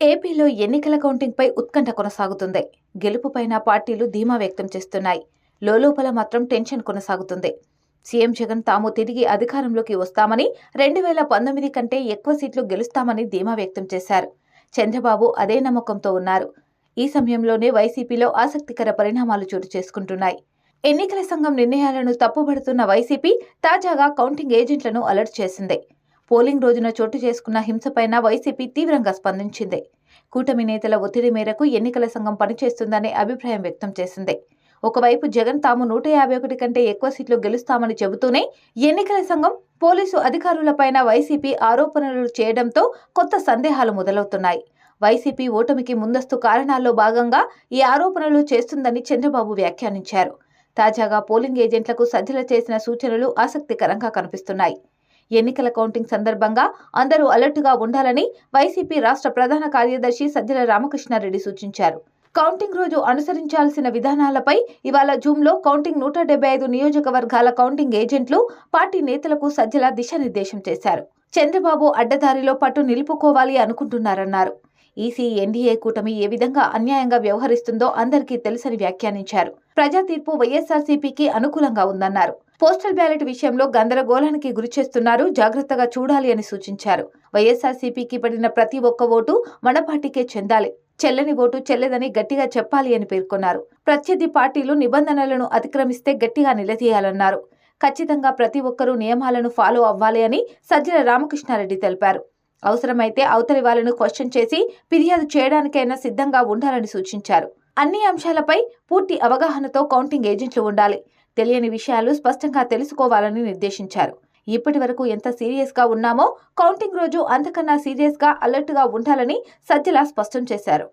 ఏపీలో ఎన్నికల కౌంటింగ్పై ఉత్కంఠ కొనసాగుతుంది. గెలుపుపైన పార్టీలు ధీమా వ్యక్తం చేస్తున్నాయి. లోలోపల మాత్రం టెన్షన్ కొనసాగుతుంది. సీఎం జగన్ తాము తిరిగి అధికారంలోకి వస్తామని రెండు వేల పంతొమ్మిది కంటే ఎక్కువ సీట్లు గెలుస్తామని ధీమా వ్యక్తం చేశారు. చంద్రబాబు అదే నమ్మకంతో ఉన్నారు. ఈ సమయంలోనే వైసీపీలో ఆసక్తికర పరిణామాలు చోటు చేసుకుంటున్నాయి. ఎన్నికల సంఘం నిర్ణయాలను తప్పుబడుతున్న వైసీపీ తాజాగా కౌంటింగ్ ఏజెంట్లను అలర్ట్ చేసింది. పోలింగ్ రోజున చోటు చేసుకున్న హింసపైన వైసీపీ తీవ్రంగా స్పందించింది. కూటమి నేతల ఒత్తిడి మేరకు ఎన్నికల సంఘం పనిచేస్తుందనే అభిప్రాయం వ్యక్తం చేసింది. ఒకవైపు జగన్ తాము నూట యాభై ఒకటి కంటే ఎక్కువ సీట్లు గెలుస్తామని చెబుతూనే ఎన్నికల సంఘం పోలీసు అధికారులపైన వైసీపీ ఆరోపణలు చేయడంతో కొత్త సందేహాలు మొదలవుతున్నాయి. వైసీపీ ఓటమికి ముందస్తు కారణాల్లో భాగంగా ఈ ఆరోపణలు చేస్తుందని చంద్రబాబు వ్యాఖ్యానించారు. తాజాగా పోలింగ్ ఏజెంట్లకు సజ్జల చేసిన సూచనలు ఆసక్తికరంగా కనిపిస్తున్నాయి. ఎన్నికల కౌంటింగ్ సందర్భంగా అందరూ అలర్టుగా ఉండాలని వైసీపీ రాష్ట్ర ప్రధాన కార్యదర్శి సజ్జల రామకృష్ణారెడ్డి సూచించారు. కౌంటింగ్ రోజు అనుసరించాల్సిన విధానాలపై ఇవాళ జూమ్లో కౌంటింగ్ నూట డెబ్బై ఐదు నియోజకవర్గాల కౌంటింగ్ ఏజెంట్లు పార్టీ నేతలకు సజ్జల దిశానిర్దేశం చేశారు. చంద్రబాబు అడ్డదారిలో పట్టు నిలుపుకోవాలి అనుకుంటున్నారన్నారు. ఈసీ ఎన్డీఏ కూటమి ఏ విధంగా అన్యాయంగా వ్యవహరిస్తుందో అందరికీ తెలుసని వ్యాఖ్యానించారు. ప్రజా తీర్పు వైఎస్ఆర్సీపీకి అనుకూలంగా ఉందన్నారు. పోస్టల్ బ్యాలెట్ విషయంలో గందరగోళానికి గురిచేస్తున్నారు. జాగ్రత్తగా చూడాలి అని సూచించారు. వైఎస్ఆర్సీపీకి పడిన ప్రతి ఒక్క ఓటు మన పార్టీకే చెందాలి. చెల్లని ఓటు చెల్లదని గట్టిగా చెప్పాలి అని పేర్కొన్నారు. ప్రత్యర్థి పార్టీలు నిబంధనలను అతిక్రమిస్తే గట్టిగా నిలదీయాలన్నారు. ఖచ్చితంగా ప్రతి ఒక్కరూ నియమాలను ఫాలో అవ్వాలి అని సజ్జల రామకృష్ణారెడ్డి తెలిపారు. అవసరమైతే అవతలి వాళ్ళను క్వశ్చన్ చేసి ఫిర్యాదు చేయడానికైనా సిద్ధంగా ఉండాలని సూచించారు. అన్ని అంశాలపై పూర్తి అవగాహనతో కౌంటింగ్ ఏజెంట్లు ఉండాలి. తెలియని విషయాలు స్పష్టంగా తెలుసుకోవాలని నిర్దేశించారు. ఇప్పటి వరకు ఎంత సీరియస్గా ఉన్నామో కౌంటింగ్ రోజు అంతకన్నా సీరియస్గా అలర్ట్గా ఉండాలని సజ్జల స్పష్టం చేశారు.